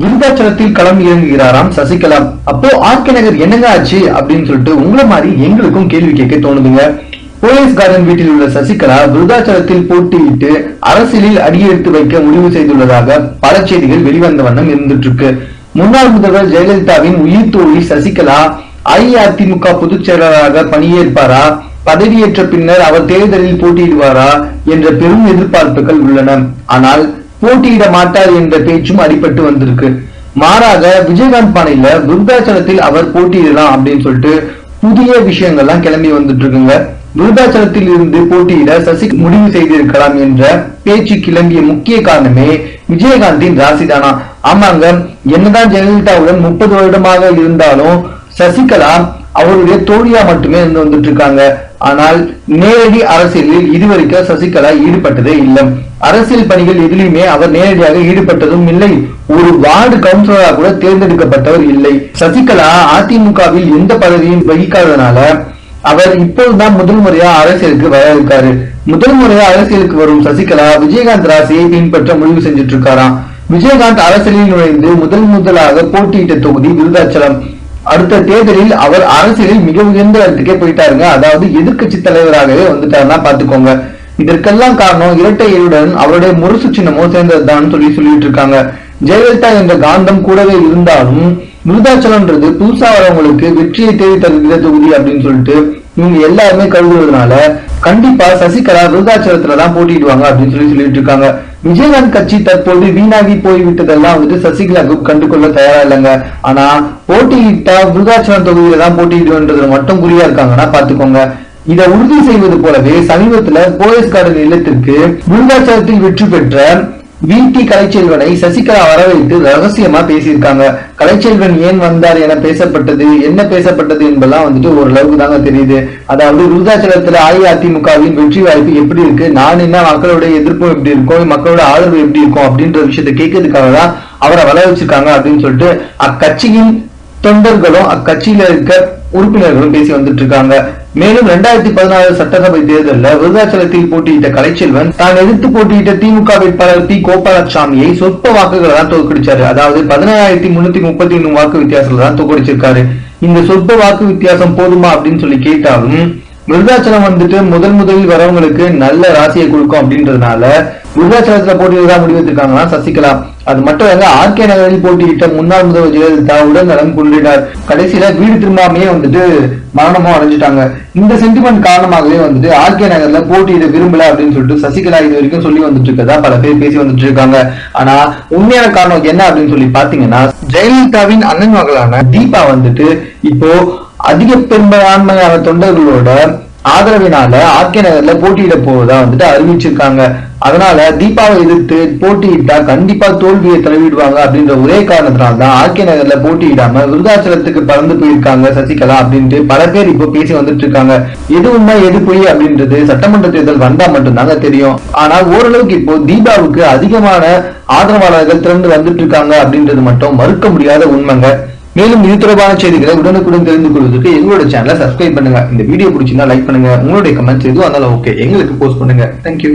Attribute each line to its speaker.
Speaker 1: விருதாச்சலத்தில் களம் இறங்குகிறாராம் சசிகலா. அப்போ ஆர்கே நகர் என்னங்க ஆச்சு அப்படின்னு சொல்லிட்டு உங்களை மாதிரி எங்களுக்கும் கேள்வி கேட்க தோணுதுங்க. போலீஸ் கார்டன் வீட்டில் உள்ள சசிகலா விருதாச்சலத்தில் போட்டியிட்டு அரசியலில் அடியெடுத்து வைக்க முடிவு செய்துள்ளதாக பல செய்திகள் வெளிவந்த வண்ணம் இருந்துட்டு இருக்கு முன்னாள் முதல்வர் ஜெயலலிதாவின் உயிர் தோழி சசிகலா அஇஅதிமுக பொதுச் செயலாளராக பணியேற்பாரா? பதவியேற்ற பின்னர் அவர் தேர்தலில் போட்டியிடுவாரா? என்ற பெரும் எதிர்பார்ப்புகள் உள்ளன. ஆனால் போட்டியிட மாட்டார் என்ற பேச்சும் அடிபட்டு வந்திருக்கு. மாறாக விஜயகாந்த் பாணியில விருதாச்சலத்தில் அவர் போட்டியிடலாம் அப்படின்னு சொல்லிட்டு புதிய விஷயங்கள்லாம் கிளம்பி வந்துட்டு இருக்குங்க விருதாச்சலத்தில் இருந்து போட்டியிட சசி முடிவு செய்திருக்கலாம் என்ற பேச்சு கிளம்பிய முக்கிய காரணமே விஜயகாந்தின் ராசிதானா. ஆமாங்க என்னதான் ஜெயலலிதாவுடன் முப்பது வருடமாக இருந்தாலும் சசிகலா அவருடைய தோழியா மட்டுமே இருந்து வந்துட்டு இருக்காங்க ஆனால் நேரடி அரசியலில் இதுவரைக்கும் சசிகலா ஈடுபட்டதே இல்லை. அரசியல் பணிகள் எதிலுமே அவர் நேரடியாக ஈடுபட்டதும் இல்லை. ஒரு வார்டு கவுன்சிலரா கூட தேர்ந்தெடுக்கப்பட்டவர் இல்லை. சசிகலா அதிமுகவில் எந்த பதவியும் வகிக்காதனால அவர் இப்போதுதான் முதல் முறையா அரசியலுக்கு வர இருக்காரு முதல் முறையா அரசியலுக்கு வரும் சசிகலா விஜயகாந்த் ராசியை பின்பற்ற முடிவு செஞ்சுட்டு இருக்காராம் விஜயகாந்த் அரசியலில் நுழைந்து முதல் முதலாக போட்டியிட்ட தொகுதி விருதாச்சலம். அடுத்த தேர்தலில் அவர் அரசியலில் மிக உயர்ந்த இடத்துக்கே போயிட்டாருங்க. அதாவது எதிர்க்கட்சி தலைவராகவே வந்துட்டாருன்னா பாத்துக்கோங்க இதற்கெல்லாம் காரணம் இரட்டை ஏழுடன் அவருடைய முரசு சின்னமும் சேர்ந்ததுதான் சொல்லி சொல்லிட்டு இருக்காங்க ஜெயலலிதா என்ற காந்தம் கூடவே இருந்தாலும் விருதாச்சலம்ன்றது புதுசா வரவங்களுக்கு வெற்றியை தேடி தருகிற தொகுதி அப்படின்னு சொல்லிட்டு இவங்க எல்லாருமே கருதுவதனால கண்டிப்பா சசிகலா விருதாச்சலத்துல தான் போட்டிடுவாங்க அப்படின்னு சொல்லி சொல்லிட்டு இருக்காங்க. விஜயகாந்த் கட்சி தற்போது வீணாகி போய்விட்டதெல்லாம் வந்துட்டு சசிகலா குரூப் கண்டுகொள்ள தயாரா இல்லைங்க. ஆனா போட்டியிட்டா விருதாச்சலம் தொகுதியில தான் போட்டியிடுன்றதுல மட்டும் குறியா இருக்காங்கன்னா பாத்துக்கோங்க இதை உறுதி செய்வது போலவே சமீபத்துல போயஸ் கார்டன் இல்லத்திற்கு விருதாச்சலத்தில் வெற்றி பெற்ற வீட்டி கலைச்செல்வனை சசிகலா வரவைத்து ரகசியமா பேசியிருக்காங்க. கலைச்செல்வன் ஏன் வந்தார் என பேசப்பட்டது என்ன பேசப்பட்டது என்பதெல்லாம் வந்துட்டு ஓரளவுக்கு தாங்க தெரியுது. அதாவது விருதாச்சலத்துல அஇஅதிமுகவின் வெற்றி வாய்ப்பு எப்படி இருக்கு? நான் என்ன மக்களுடைய எதிர்ப்பும் எப்படி இருக்கும்? மக்களோட ஆதரவு எப்படி இருக்கும்? அப்படின்ற விஷயத்தை கேட்கறதுக்காக தான் அவரை வர வச்சிருக்காங்க அப்படின்னு சொல்லிட்டு அக்கட்சியின் தொண்டர்களும் அக்கட்சியில இருக்க உறுப்பினர்களும் பேசி வந்துட்டு இருக்காங்க மேலும் இரண்டாயிரத்தி பதினாறு சட்டசபை தேர்தலில் விருதாச்சலத்தில் போட்டியிட்ட கலைச்செல்வன் தான் எதிர்த்து போட்டியிட்ட திமுக வேட்பாளர் டி கோபாலசாமியை சொற்ப வாக்குகளை தான் தோற்கடிச்சாரு. அதாவது பதினாயிரத்தி முன்னூத்தி முப்பத்தி மூணு வாக்கு வித்தியாசத்துல தான் தோற்கடிச்சிருக்காரு. இந்த சொற்ப வாக்கு வித்தியாசம் போதுமா அப்படின்னு சொல்லி கேட்டாலும் விருதாச்சலம் வந்துட்டு முதல் முதலில் வரவங்களுக்கு நல்ல ராசியை கொடுக்கும் அப்படின்றதுனால விருதாச்சலத்துல போட்டியிடதான் முடிவெடுத்திருக்காங்கன்னா சசிகலா. அது மட்டும் இல்ல ஆர்கே நகரில் போட்டியிட்ட முன்னாள் முதல்வர் ஜெயலலிதா உடல் நலம் குன்றினார் கடைசியில வீடு திரும்பாமையே வந்துட்டு மரணமும் அடைஞ்சிட்டாங்க. இந்த சென்டிமெண்ட் காரணமாகவே வந்துட்டு ஆர்கே நகர்ல போட்டியிட விரும்பல அப்படின்னு சொல்லிட்டு சசிகலா இது வரைக்கும் சொல்லி வந்துட்டு இருக்கதா பல பேர் பேசி வந்துட்டு இருக்காங்க. ஆனா உண்மையான காரணம் என்ன அப்படின்னு சொல்லி பாத்தீங்கன்னா ஜெயலலிதாவின் அண்ணன் மகளான தீபா வந்துட்டு இப்போ அதிக பெரும்பான்மையான தொண்டர்களோட ஆதரவினால ஆர்கே நகர்ல போட்டியிட போவதா வந்துட்டு அறிவிச்சிருக்காங்க. அதனால தீபாவை எதிர்த்து போட்டியிட்டா கண்டிப்பா தோல்வியை தழுவிடுவாங்க அப்படின்ற ஒரே காரணத்தினால தான் ஆர்கே நகர்ல போட்டியிடாம விருதாச்சலத்துக்கு பறந்து போயிருக்காங்க சசிகலா அப்படின்ட்டு பல பேர் இப்போ பேசி வந்துட்டு இருக்காங்க எது உண்மை எது பொய் அப்படின்றது சட்டமன்ற தேர்தல் வந்தா மட்டும்தாங்க தெரியும். ஆனால் ஓரளவுக்கு இப்போ தீபாவுக்கு அதிகமான ஆதரவாளர்கள் திறந்து வந்துட்டு இருக்காங்க அப்படின்றது மட்டும் மறுக்க முடியாத உண்மைங்க. மேலும் இது தொடர்பான செய்திகளை உடனுக்குடன் தெரிந்து கொள்வதற்கு எங்களோட சேனலை சப்ஸ்கிரைப் பண்ணுங்க. இந்த வீடியோ பிடிச்சிருந்தா லைக் பண்ணுங்க. உங்களுடைய கமெண்ட்ஸ் எதுவும் அதனால ஓகே எங்களுக்கு போஸ்ட் பண்ணுங்க. தேங்க்யூ